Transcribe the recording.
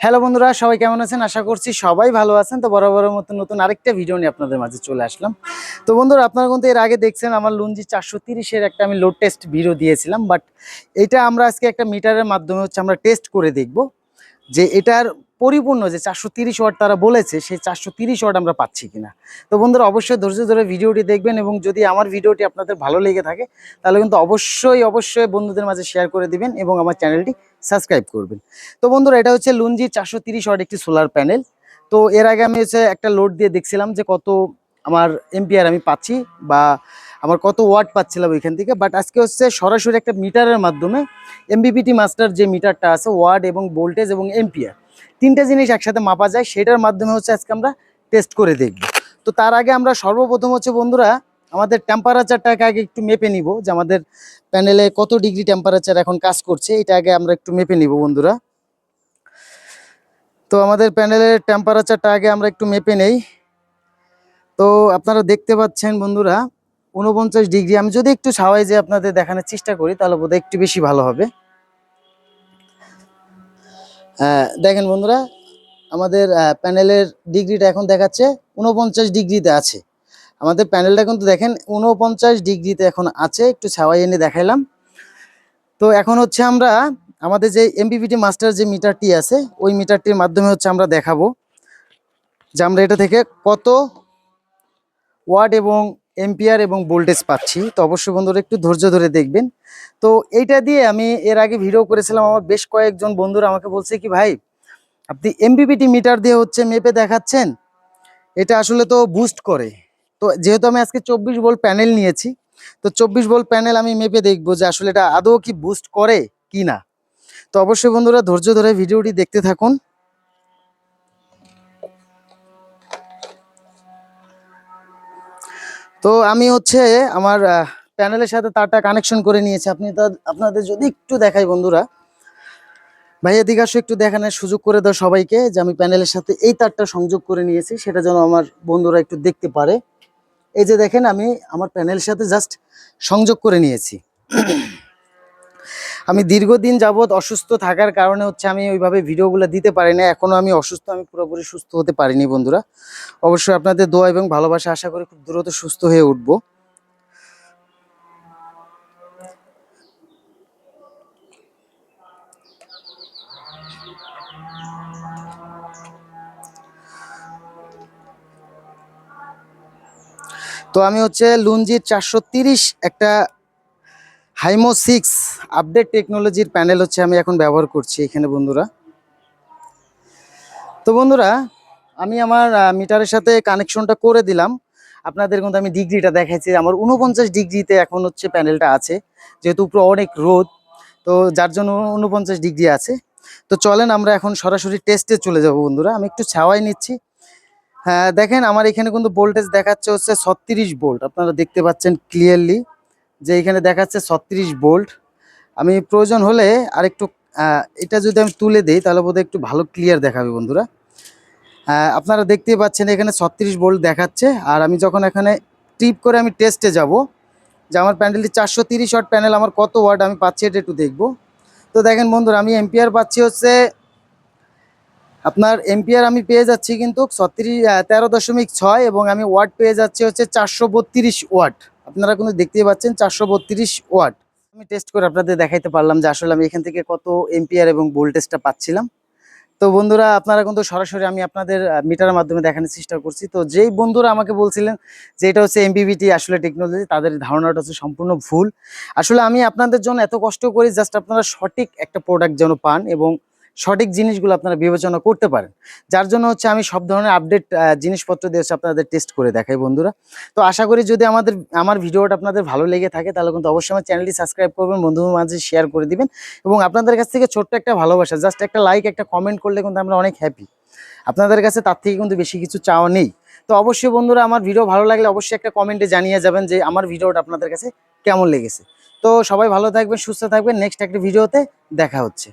Hello বন্ধুরা, সবাই কেমন আছেন? আশা করছি সবাই ভালো আছেন। তো বরাবরের মতো নতুন আরেকটা ভিডিও নিয়ে আপনাদের মাঝে চলে আসলাম। তো বন্ধুরা, আপনারা কিন্তু এর আগে দেখছেন আমার লুঞ্জি চারশো তিরিশের একটা আমি লোড টেস্ট ভিডিও দিয়েছিলাম। বাট এটা আমরা আজকে একটা মিটারের মাধ্যমে হচ্ছে আমরা টেস্ট করে দেখব যে এটার পরিপূর্ণ যে চারশো তিরিশ ওয়াট তারা বলেছে, সেই চারশো তিরিশ ওয়াট আমরা পাচ্ছি কিনা। তো বন্ধুরা, অবশ্যই ধৈর্য ধরে ভিডিওটি দেখবেন এবং যদি আমার ভিডিওটি আপনাদের ভালো লেগে থাকে, তাহলে কিন্তু অবশ্যই অবশ্যই বন্ধুদের মাঝে শেয়ার করে দিবেন এবং আমার চ্যানেলটি সাবস্ক্রাইব করবেন। তো বন্ধুরা, এটা হচ্ছে লুঞ্জি চারশো তিরিশ ওয়াট একটি সোলার প্যানেল তো এর আগে আমি হচ্ছে একটা লোড দিয়ে দেখছিলাম যে কত আমার এম্পিয়ার আমি পাচ্ছি বা আমার কত ওয়াট পাচ্ছিলাম ওইখান থেকে বাট আজকে হচ্ছে সরাসরি একটা মিটারের মাধ্যমে এমবিপিটি মাস্টার যে মিটারটা আছে ওয়াট এবং ভোল্টেজ এবং এম্পিয়ার তিনটা জিনিস একসাথে মাপা যায়, সেটার মাধ্যমে হচ্ছে আজকে আমরা টেস্ট করে দেখব। তো তার আগে আমরা সর্বপ্রথম হচ্ছে বন্ধুরা, আমাদের টেম্পারেচারটাকে আগে একটু মেপে নিব যে আমাদের প্যানেলে কত ডিগ্রি টেম্পারেচার এখন কাজ করছে, এটা আগে আমরা একটু মেপে নিব বন্ধুরা। তো আমাদের প্যানেলের টেম্পারেচারটা আগে আমরা একটু মেপে নেই। তো আপনারা দেখতে পাচ্ছেন বন্ধুরা উনপঞ্চাশ ডিগ্রি আমি যদি একটু ছাওয়াই যে আপনাদের দেখানোর চেষ্টা করি, তাহলে বোধহয় একটু বেশি ভালো হবে। দেখেন বন্ধুরা, আমাদের প্যানেলের ডিগ্রিটা এখন দেখাচ্ছে উনপঞ্চাশ ডিগ্রিতে আছে। আমাদের প্যানেলটা কিন্তু দেখেন উনপঞ্চাশ ডিগ্রিতে এখন আছে, একটু ছাওয়াই এনে দেখাইলাম। তো এখন হচ্ছে আমরা, আমাদের যে এমপিপিটি মাস্টার যে মিটারটি আছে, ওই মিটারটির মাধ্যমে হচ্ছে আমরা দেখাবো। যে আমরা এটা থেকে কত ওয়াট এবং এম্পিয়ার এবং ভোল্টেজ পাচ্ছি। তো অবশ্যই বন্ধুরা একটু ধৈর্য ধরে দেখবেন। তো এইটা দিয়ে আমি এর আগে ভিডিও করেছিলাম, আমার বেশ কয়েকজন বন্ধুরা আমাকে বলছে কি, ভাই, আপনি এমপিপিটি মিটার দিয়ে হচ্ছে মেপে দেখাচ্ছেন। এটা আসলে তো বুস্ট করে। তো যেহেতু আমি আজকে চব্বিশ ভোল্ট প্যানেল নিয়েছি, তো চব্বিশ ভোল্ট প্যানেল আমি মেপে দেখব যে আসলে এটা আদৌ কি বুস্ট করে কি না। তো অবশ্যই বন্ধুরা ধৈর্য ধরে ভিডিওটি দেখতে থাকুন। তো আমি হচ্ছে আমার প্যানেলের সাথে তারটা কানেকশন করে নিয়েছি। আপনি তা, আপনাদের যদি একটু দেখাই বন্ধুরা। ভাইয়া দিকে আসো, একটু দেখানোর সুযোগ করে দাও সবাইকে যে আমি প্যানেলের সাথে এই তারটা সংযোগ করে নিয়েছি, সেটা যেন আমার বন্ধুরা একটু দেখতে পারে। এই যে দেখেন, আমি আমার প্যানেলের সাথে জাস্ট সংযোগ করে নিয়েছি। আমি দীর্ঘদিন যাবৎ অসুস্থ থাকার কারণে হচ্ছে আমি ওইভাবে ভিডিওগুলো দিতে পারি না। এখনও আমি অসুস্থ, আমি পুরোপুরি সুস্থ হতে পারিনি বন্ধুরা। অবশ্যই আপনাদের দোয়া এবং ভালোবাসা আশা করি খুব দ্রুত সুস্থ হয়ে উঠবো। তো আমি হচ্ছে লুঞ্জির চারশো একটা হাইমো সিক্স আপডেট টেকনোলজির প্যানেল হচ্ছে আমি এখন ব্যবহার করছি এখানে বন্ধুরা। তো বন্ধুরা, আমি আমার মিটারের সাথে কানেকশনটা করে দিলাম। আপনাদের কিন্তু আমি ডিগ্রিটা দেখাইছি। আমার উনপঞ্চাশ ডিগ্রিতে এখন হচ্ছে প্যানেলটা আছে। যেহেতু উপরে অনেক রোদ, তো যার জন্য উনপঞ্চাশ ডিগ্রি আছে। তো চলেন আমরা এখন সরাসরি টেস্টে চলে যাব বন্ধুরা। আমি একটু ছাওয়াই নিচ্ছি। হ্যাঁ দেখেন আমার এখানে কিন্তু ভোল্টেজ দেখাচ্ছে হচ্ছে ছত্রিশ ভোল্ট আপনারা দেখতে পাচ্ছেন ক্লিয়ারলি যে এখানে দেখাচ্ছে ছত্রিশ বোল্ট। আমি প্রয়োজন হলে আরেকটু এটা যদি আমি তুলে দিই তাহলে বোধহয় একটু ভালো ক্লিয়ার দেখাবে বন্ধুরা। আপনারা দেখতেই পাচ্ছেন এখানে ছত্রিশ বোল্ট দেখাচ্ছে। আর আমি যখন এখানে টিপ করে আমি টেস্টে যাব, যে আমার প্যানেলটি চারশো তিরিশ প্যানেল, আমার কত ওয়াট আমি পাচ্ছি এটা একটু দেখব। তো দেখেন বন্ধুরা, আমি এম্পিয়ার পাচ্ছি হচ্ছে আপনার এম্পিয়ার আমি পেয়ে যাচ্ছি কিন্তু ছত্রিশ তেরো দশমিক ছয় এবং আমি ওয়াট পেয়ে যাচ্ছি হচ্ছে চারশো বত্রিশ ওয়াট। আপনারা কিন্তু দেখতেই পাচ্ছেন চারশো বত্রিশ ওয়াট। আমি টেস্ট করে আপনাদের দেখাইতে পারলাম যে আসলে আমি এখান থেকে কত এম্পিয়ার এবং ভোল্টেজটা পাচ্ছিলাম। তো বন্ধুরা, আপনারা কিন্তু সরাসরি আমি আপনাদের মিটারের মাধ্যমে দেখানোর চেষ্টা করছি। তো যেই বন্ধুরা আমাকে বলছিলেন যে এটা হচ্ছে এমবিবিটি আসলে টেকনোলজি তাদের ধারণাটা হচ্ছে সম্পূর্ণ ভুল। আসলে আমি আপনাদের জন্য এত কষ্ট করি জাস্ট আপনারা সঠিক একটা প্রোডাক্ট যেন পান এবং সঠিক জিনিসগুলো আপনারা বিবেচনা করতে পারেন। যার জন্য হচ্ছে আমি সব ধরনের আপডেট জিনিসপত্র দিয়ে হচ্ছে আপনাদের টেস্ট করে দেখাই বন্ধুরা। তো আশা করি যদি আমাদের, আমার ভিডিওটা আপনাদের ভালো লেগে থাকে, তাহলে কিন্তু অবশ্যই আমার চ্যানেলটি সাবস্ক্রাইব করবেন, বন্ধুদের মাঝে শেয়ার করে দিবেন এবং আপনাদের কাছ থেকে ছোট্ট একটা ভালোবাসা জাস্ট একটা লাইক একটা কমেন্ট করলে কিন্তু আমরা অনেক হ্যাপি আপনাদের কাছে তার থেকে কিন্তু বেশি কিছু চাওয়া নেই। তো অবশ্যই বন্ধুরা, আমার ভিডিও ভালো লাগলে অবশ্যই একটা কমেন্টে জানিয়ে যাবেন যে আমার ভিডিওটা আপনাদের কাছে কেমন লেগেছে। তো সবাই ভালো থাকবেন, সুস্থ থাকবেন। নেক্সট একটা ভিডিওতে দেখা হচ্ছে।